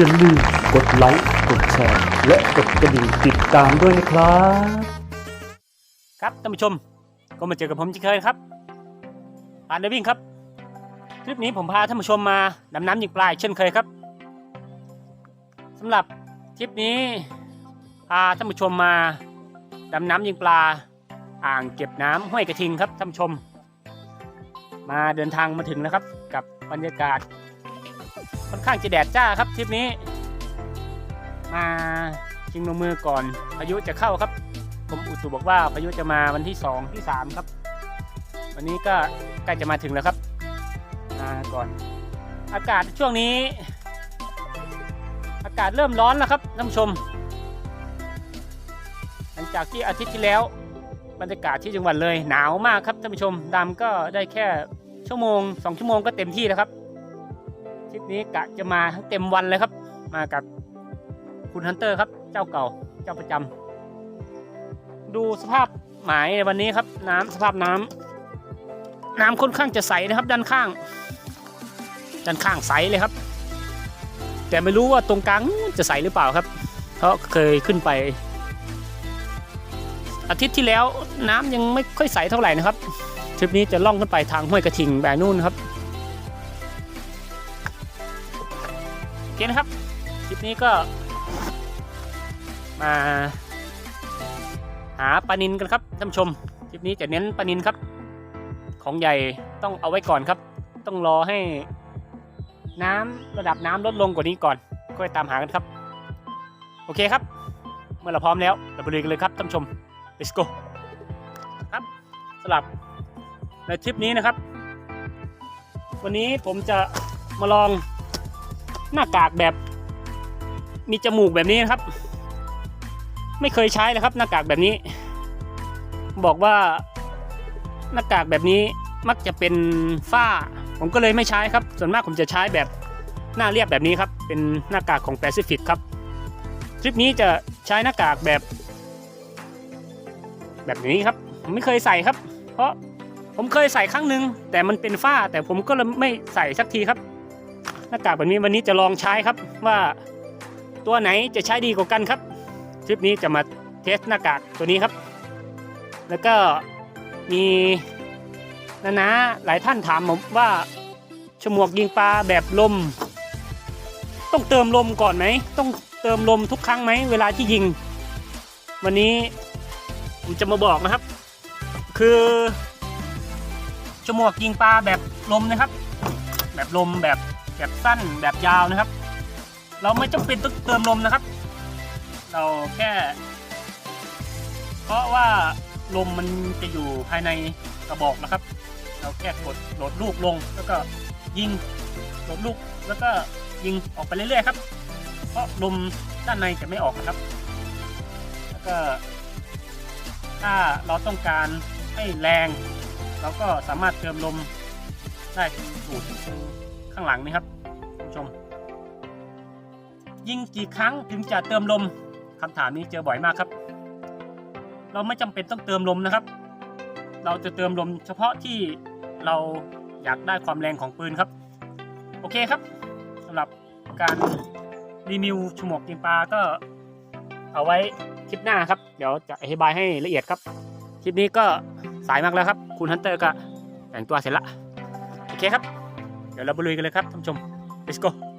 อย่าลืมกดไลค์กดแชร์และกดกระดิ่งติดตามด้วยนะครับ ครับท่านผู้ชมก็มาเจอกับผมเช่นเคยครับปานเดวิ่งครับคลิปนี้ผมพาท่านผู้ชมมาดำน้ำยิงปลาเช่นเคยครับสำหรับทริปนี้พาท่านผู้ชมมาดำน้ำยิงปลาอ่างเก็บน้ำห้วยกระทิงครับท่านผู้ชม มาเดินทางมาถึงแล้วครับกับบรรยากาศ ค่อนข้างจะแดดจ้าครับทริปนี้ มาชิงลงมือก่อนพายุจะเข้าครับกรมอุตุบอกว่าพายุจะมาวันที่ 2 ที่ 3 ครับ วันนี้ก็ใกล้จะมาถึงแล้วครับมาก่อน อากาศช่วงนี้ อากาศเริ่มร้อนแล้วครับท่านผู้ชม หลังจากที่อาทิตย์ที่แล้วบรรยากาศที่จังหวัดเลยหนาวมากครับท่านผู้ชมดำก็ได้แค่ชั่วโมง 2 ชั่วโมงก็เต็มที่แล้วครับ ทริปนี้กะจะมาทั้งเต็มวันเลยครับ มากับคุณฮันเตอร์ครับ เจ้าเก่าเจ้าประจำดูสภาพหมายในวันนี้ครับ น้ำสภาพน้ำน้ำค่อนข้างจะใสนะครับ ด้านข้าง ด้านข้างใสเลยครับ แต่ไม่รู้ว่าตรงกลางจะใสหรือเปล่าครับ เพราะเคยขึ้นไปอาทิตย์ที่แล้วน้ำยังไม่ค่อยใสเท่าไหร่นะครับทริปนี้จะล่องขึ้นไปทางห้วยกระทิงแบบนู่นครับ เคนะครับทริปนี้ก็มาหาปลานินกันครับท่านชม คลิปนี้จะเน้นปลานินครับ ของใหญ่ต้องเอาไว้ก่อนครับ ต้องรอให้น้ำระดับน้ำลดลงกว่านี้ก่อน ค่อยตามหากันครับ โอเคครับ เมื่อเราพร้อมแล้วเราไปลุยกันเลยครับท่านชม let's go ครับสำหรับในทริปนี้นะครับ วันนี้ผมจะมาลอง หน้ากากแบบ มีจมูกแบบนี้นะครับ ไม่เคยใช้เลยครับ หน้ากากแบบนี้ บอกว่าหน้ากากแบบนี้มักจะเป็นฝ้า ผมก็เลยไม่ใช้ครับ ส่วนมากผมจะใช้แบบหน้าเรียบแบบนี้ครับ เป็นหน้ากากของแปซิฟิกครับทริปนี้จะใช้หน้ากากแบบ แบบนี้ครับ ผมไม่เคยใส่ครับ เพราะผมเคยใส่ครั้งหนึ่งแต่มันเป็นฝ้าแต่ผมก็เลยไม่ใส่สักทีครับ หน้ากากแบบนี้วันนี้จะลองใช้ครับว่าตัวไหนจะใช้ดีกว่ากันครับทริปนี้จะมาเทสหน้ากากตัวนี้ครับ แล้วก็มีนานาหลายท่านถามผมว่าฉมวกยิงปลาแบบลม ต้องเติมลมก่อนไหมต้องเติมลมทุกครั้งไหมเวลาที่ยิง วันนี้ผมจะมาบอกนะครับ คือฉมวกยิงปลาแบบลมนะครับ แบบลมแบบ แบบสั้นแบบยาวนะครับ เราไม่จำเป็นต้องเติมลมนะครับ เราแค่ เพราะว่าลมมันจะอยู่ภายในกระบอกนะครับ เราแค่กดโหลดลูกลงแล้วก็ยิงโหลดลูกแล้วก็ยิงออกไปเรื่อยๆครับ เพราะลมด้านในจะไม่ออกนะครับ แล้วก็ถ้าเราต้องการให้แรง เราก็สามารถเติมลมได้สูตร ข้างหลังนี้ครับคุณผู้ชม ยิงกี่ครั้งถึงจะเติมลมคำถามนี้เจอบ่อยมากครับ เราไม่จำเป็นต้องเติมลมนะครับ เราจะเติมลมเฉพาะที่เราอยากได้ความแรงของปืนครับ โอเคครับสำหรับการรีวิวฉมวกยิงปลาก็เอาไว้คลิปหน้าครับ เดี๋ยวจะอธิบายให้ละเอียดครับ คลิปนี้ก็สายมากแล้วครับ คุณฮันเตอร์ก็แต่งตัวเสร็จละ โอเคครับ เดี๋ยวเราไปลุยกันเลยครับท่านผู้ชม let's go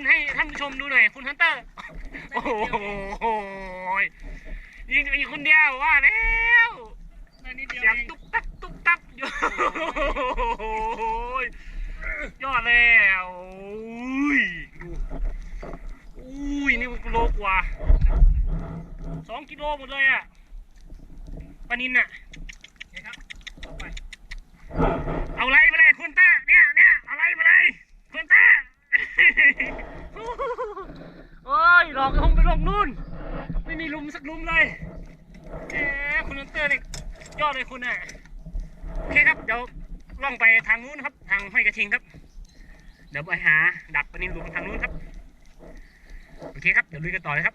นให้ท่านผู้ชมดูหน่อยคุณฮันเตอร์ โอ้โหยิงอีกคนเดียวว่าแล้วได้นิดเดียวเสียงเองตุ๊บตับตุ๊บตับอยู่โอ้ยยอดแล้วอุ้ยดูอุ้ยนี่มันกิโลกว่าสองกิโลหมดเลยอะปลานินอะเห็นครับต่อไปเอาไรมาเลยคุณต้าเนี่ยเนี่ยเอาไรมาเลยคุณต้า โอ้ยห ลองลงไปลงนู่น ไม่มีลุมสักลุมเลยเอ๊คุณนันเตอร์เนี่ยยอดเลยคุณอะโอเคครับเดี๋ยวล่องไปทางนู้นครับ ทางห้อยกระทิงครับ เดี๋ยวไปหาดักปนินหลุมทางนู้นครับ โอเคครับ เดี๋ยวลุยกันต่อเลยครับ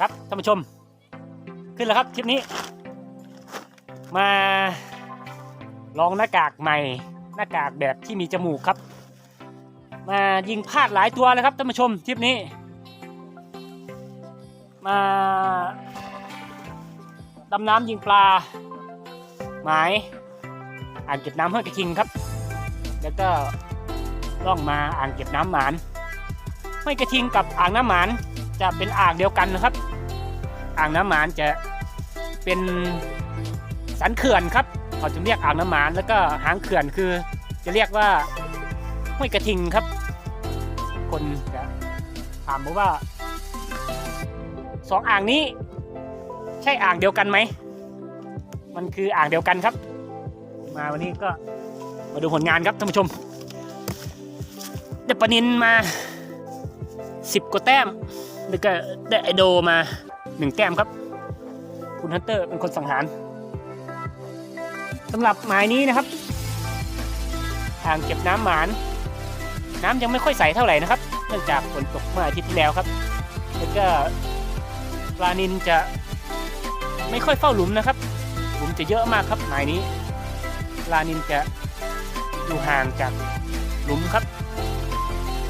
ครับท่านผู้ชม ขึ้นแล้วครับคลิปนี้ มาลองหน้ากากใหม่ หน้ากากแบบที่มีจมูกครับ มายิงพลาดหลายตัวเลยครับท่านผู้ชมทริปนี้ มาดำน้ำยิงปลา หมายอ่างเก็บน้ำห้วยกระทิงครับ แล้วก็ล่องมาอ่างเก็บน้ำหมานห้วยกระทิงกับอ่างน้ำหมาน จะเป็นอ่างเดียวกันนะครับ อ่างน้ำหมานจะเป็นสันเขื่อนครับเขาจะเรียกอ่างน้ำหมานแล้วก็หางเขื่อนคือ จะเรียกว่าห้วยกระทิงครับ คนจะถามผมว่าสองอ่างนี้ ใช่อ่างเดียวกันไหมมันคืออ่างเดียวกันครับ มาวันนี้ก็มาดูผลงานครับท่านผู้ชมได้ปนินมาสิบกว่าแต้ม แล้วก็ได้ไอโดมาหนึ่งแต้มครับ คุณฮันเตอร์เป็นคนสังหารสำหรับหมายนี้นะครับอ่างเก็บน้ำหมาน น้ำยังไม่ค่อยใสเท่าไหร่นะครับ เนื่องจากฝนตกเมื่ออาทิตย์ที่แล้วครับ แล้วก็ปลานินจะไม่ค่อยเฝ้าหลุมนะครับ หลุมจะเยอะมากครับหมายนี้ปลานินจะอยู่ห่างจากหลุมครับ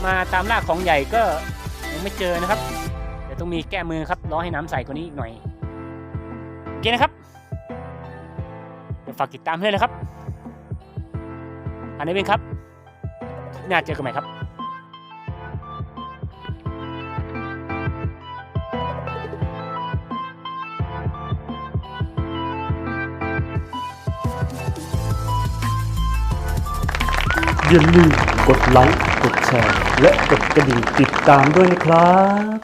มาตามล่าของใหญ่ก็ยังไม่เจอนะครับ ต้องมีแก้มือครับรอให้น้ำใสกว่านี้อีกหน่อยโอเคนะครับเดี๋ยวฝากติดตามด้วยนะครับ อันนี้เป็นครับน่าเจอกันใหม่ครับอย่าลืมกดไลค์ กดแชร์ และกดกระดิ่งติดตามด้วยนะครับ